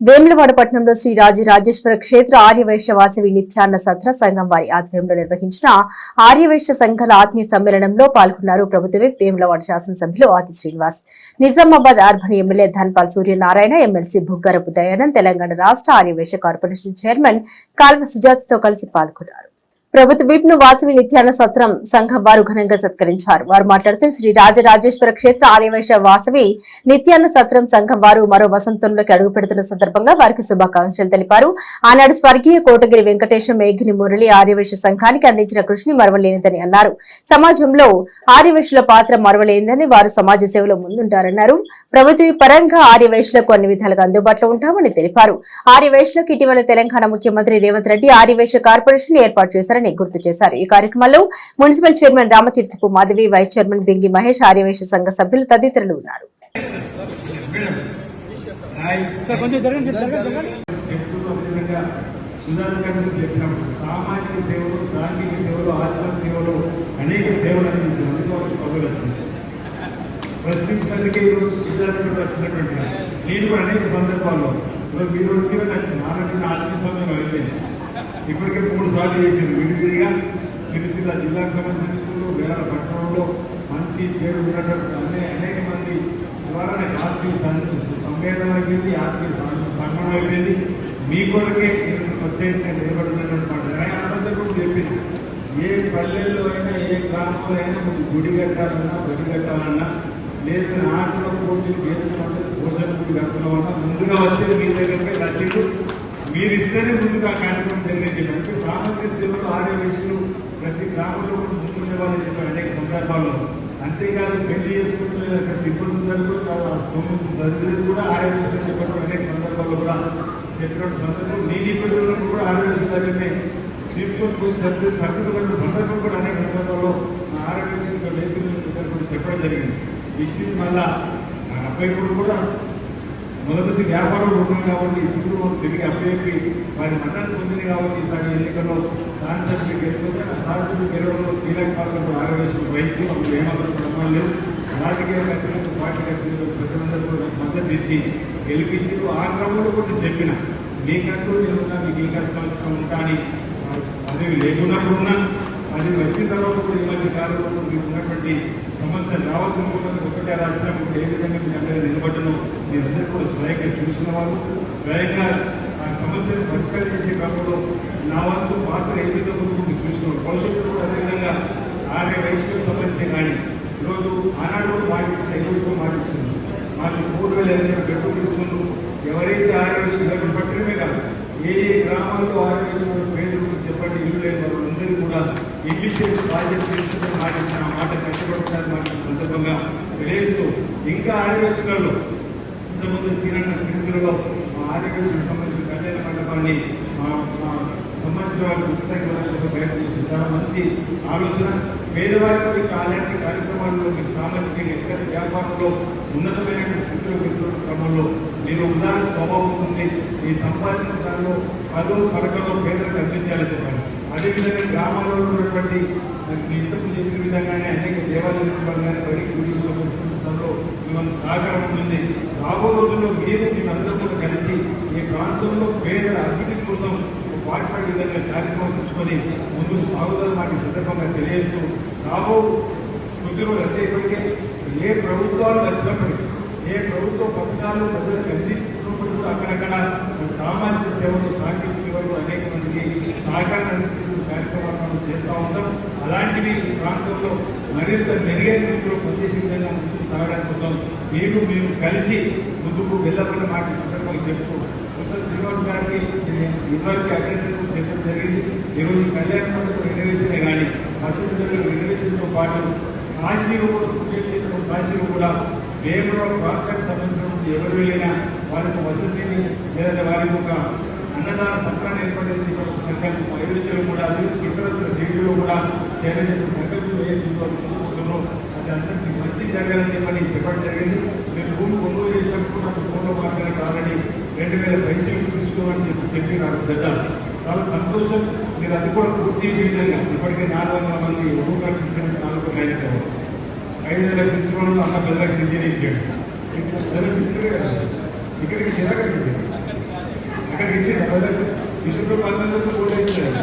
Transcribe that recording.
వేములవాడ పట్టణంలో శ్రీ రాజు రాజేశ్వర క్షేత్ర ఆర్యవైశ్య వాసవి నిత్యాన్న సత్ర సంఘం వారి ఆధ్వర్యంలో నిర్వహించిన ఆర్యవైశ్య సంఘాల ఆత్మీయ సమ్మేళనంలో పాల్గొన్నారు ప్రభుత్వమే వేములవాడ శాసనసభ్యులు Adi Srinivas. Nizamabad urban MLA Dhanpal Suryanarayana MLC Buggarapu Dayanand Telangana రాష్ట్ర ఆర్యవైశ్య కార్పొరేషన్ చైర్మన్ కాల్వ సుజాతతో కలిసి పాల్గొన్నారు. ప్రభుత్వ విప్ను వాసవి నిత్యాన సత్రం సంఘం వారు ఘనంగా సత్కరించారు. వారు మాట్లాడుతూ శ్రీ రాజరాజేశ్వర క్షేత్ర ఆర్యవైశ్య వాసవి నిత్యాన సత్రం సంఘం వారు మరో వసంతంలోకి అడుగు పెడుతున్న సందర్భంగా వారికి శుభాకాంక్షలు తెలిపారు. ఆనాడు స్వర్గీయ కోటగిరి వెంకటేశం మేఘిని మురళి ఆర్యవైశ్య సంఘానికి అందించిన కృషిని మరవలేనిదని అన్నారు. సమాజంలో ఆర్యవైశ్యుల పాత్ర మరవలేనిదని వారు సమాజ సేవలో ముందుంటారన్నారు. ప్రభుత్వ పరంగా ఆర్యవైశ్యులకు అన్ని విధాలుగా అందుబాటులో ఉంటామని తెలిపారు. ఆర్యవైశ్యులకు ఇటీవల తెలంగాణ ముఖ్యమంత్రి రేవంత్ రెడ్డి ఆర్యవైశ్య కార్పొరేషన్ ఏర్పాటు చేశారని గుర్తు చేశారు. ఈ కార్యక్రమంలో municipal chairman Ramatirthapu Madhavi vice chairman Bingi Mahesh Arya Vysya సంఘ సభ్యులు తదితరులు ఉన్నారు. సార్ కొంచెం జరగండి సార్, జరగండి జరగండి. చెప్తూ అదేవిధంగా సుధాకర్ చెప్పినప్పుడు సామాజిక సేవలు సాంఘిక సేవలు ఆత్మ సేవలు అనేక సేవలు అందించారు అందుకే ఒక పదవులు వచ్చింది ప్రశ్నించడానికి ఈరోజు సుధాకర్ వచ్చినటువంటి నేను కూడా అనేక సందర్భాల్లో మీరు ఆత్మీయ సమయం అయిపోయింది ఇప్పటికే మూడు సార్లు చేసింది. విడివిడిగా సిరిసిల్ల జిల్లాకు సంబంధించిన వేల పట్టణంలో మంచి చేరు ఉన్నటువంటి అనే అనేక మంది ద్వారా నాకు ఆత్మీయ సం- సంవేదన అయిపోయింది ఆత్మీయ సం- అయిపోయింది. మీ కొరకే నేను వచ్చేది నేను నిలబడుతున్నటువంటి మాట ఆయన ఆ చెప్పింది. ఏ పల్లెల్లో అయినా ఏ గ్రామంలో అయినా మీకు గుడి కట్టాలన్నా బడి కట్టాలన్నా లేదా ఆటలో పోటీ చేస్తున్నామంటే భోజన గుడి కడుతున్నామన్నా ముందుగా వచ్చేది మీ దగ్గరకే రసీదు మీరు ఇస్తేనే ముందుగా కార్యక్రమం జరిగేది. అంటే సామాజిక సేవలు ఆడే విషయాలు ప్రతి గ్రామంలో కూడా ముందుండే చెప్పారు అనేక సందర్భాల్లో అంతేకాదు పెళ్ళి చేసుకుంటే అక్కడ ఇబ్బంది జరుగుతుంది ఆ సొమ్ము కూడా ఆడే విషయాలు చెప్పడం అనేక సందర్భాల్లో కూడా చెప్పినటువంటి సందర్భం. నీ నిపుణులకు కూడా ఆడే విషయాలు దగ్గరనే తీసుకొని పోయి సర్ది సర్దుకున్న సందర్భం కూడా అనేక సందర్భాల్లో మా ఆరోగ్య విషయంలో లేఖలు చెప్పడం జరిగింది. ఇచ్చింది మళ్ళా అబ్బాయి కూడా కూడా మొదటి వ్యాపారం రూపం కాబట్టి ఇప్పుడు మద్దతు పొందింది కాబట్టి ఈసారి ఎన్నికల్లో కాన్సెప్ట్ గెలిపోతే ఆ సార్లు గెలవడంలో కీలక పాత్ర ఆరోగ్య వైద్యం అప్పుడు ఏమాత్రం ప్రమాణం లేదు. రాజకీయ కక్షలకు పార్టీ కక్షలకు ప్రజలందరూ మద్దతు ఇచ్చి గెలిపించి ఆ క్రమంలో కూడా చెప్పిన మీకంటూ నేను మీకు ఈ కష్టం వచ్చిన ఉంటా అని అది లేకున్నప్పుడు ఉన్నా అది వచ్చిన తర్వాత కూడా ఈ మధ్య కాలంలో మీకు ఉన్నటువంటి సమస్య రావాల్సిన ఒకటే రాసినప్పుడు ఏ విధంగా మీ అందరూ నిలబడ్డను మీరందరూ కూడా స్వయంగా చూసిన వాళ్ళు స్వయంగా ఆ సమస్యను పరిష్కరించే క్రమంలో నా వంతు పాత్ర ఏ విధంగా ఉందో భవిష్యత్తులో అదేవిధంగా ఆర్య వయసుకు సమస్య కానీ ఈరోజు ఆనాడు కూడా మాటిస్తున్న మాటిస్తుంది మాకు మూడు వేల ఎనిమిది పెట్టుకుంటున్నారు ఎవరైతే ఆర్య వయసు పట్టడమే కాదు ఏ ఏ గ్రామాల్లో ఆర్య వయసు పేదలు చెప్పండి. ఇల్లు లేని వాళ్ళందరూ కూడా ఇల్లు చేసి బాధ్యత తీసుకుని మాటించిన మాట కష్టపడుతున్నారు మాట సందర్భంగా తెలియజేస్తూ ఇంకా ఆదివాసులలో ఇంతకుముందు శ్రీరంగ శ్రీశ్వరరావు మా సంబంధించిన కళ్యాణ మండపాన్ని మా సంబంధించిన వారికి ఉచితంగా ఇవ్వడానికి ప్రయత్నం చేసింది చాలా మంచి ఆలోచన. పేదవారికి అలాంటి కార్యక్రమాల్లో మీరు సామాజికంగా ఎక్కడ వ్యాపారంలో ఉన్నతమైన స్థితిలో పెట్టుకున్న క్రమంలో మీరు ఉదాహరణ స్వభావం ఉంది ఈ సంపాదించిన దానిలో పదో పథకంలో పేదలకు అందించాలని చెప్పాలి. అదేవిధంగా గ్రామాల్లో ఉన్నటువంటి ఇంతకు చెప్పిన విధంగానే అనేక దేవాలయాలు కానీ బడి గురించి మిమ్మల్ని సహకారం ఉంటుంది రాబో రోజుల్లో మీరు మేమందరం కలిసి ప్రాంతంలో పేదల అభివృద్ధి కోసం ఒక విధంగా కార్యక్రమం తీసుకొని ముందుకు సాగుదని మాట సందర్భంగా తెలియజేస్తూ రాబో కొద్ది రోజులు అంటే ఇప్పటికే ఏ ప్రభుత్వాలు వచ్చినప్పటికీ ఏ ప్రభుత్వ పథకాలు ప్రజలకు అందిస్తున్నప్పుడు కూడా అక్కడక్కడ సామాజిక సేవలు సాంఘిక సేవలు అనేక మందికి సహకారం అందించే కార్యక్రమాలు చేస్తూ ఉంటాం. అలాంటివి ఈ ప్రాంతంలో మరింత మెరుగైన రీతిలో పనిచేసే విధంగా ముందుకు సాగడానికి కోసం మీరు మేము కలిసి ముందుకు వెళ్ళమన్న మాట సందర్భంగా చెప్తూ ప్రొఫెసర్ శ్రీనివాస్ గారికి ఇదివరకు అభినందనలు చెప్పడం జరిగింది. ఈరోజు కళ్యాణ మండపం రెనోవేషన్ కానీ హాస్పిటల్ రెనోవేషన్తో పాటు కాశీలో కూడా పుణ్యక్షేత్రం కాశీలో కూడా వేమలో ప్రాంతానికి సంబంధించిన ఎవరు వెళ్ళినా వారికి వసతిని లేదా వారి యొక్క అన్నదాన సత్రాన్ని ఏర్పడేది సంకల్పం అయోధ్యలో కూడా అది ఇతర దేవుడిలో కూడా చేయాలని సంకల్పం వేయించుకుంటున్నాం అది అందరికీ మంచి జరగాలని చెప్పని చెప్పడం జరిగింది మీరు భూమి కొనుగోలు చేసినప్పుడు నాకు ఫోన్లో మాట్లాడి ఆల్రెడీ రెండు వేల పైసలు తీసుకోమని చెప్పి చెప్పి నాకు పెద్ద చాలా సంతోషం మీరు అది కూడా పూర్తి చేసే విధంగా ఇప్పటికే నాలుగు వందల మంది శిక్షణ నాలుగు ఐదు వేల శిక్షణలో అన్న ఇంజనీరింగ్ చేయడం ఇక్కడికి చిరగండి ఇక్కడ ఇచ్చింది విష్ణుప్రభు అందరితో కూడా ఇచ్చారు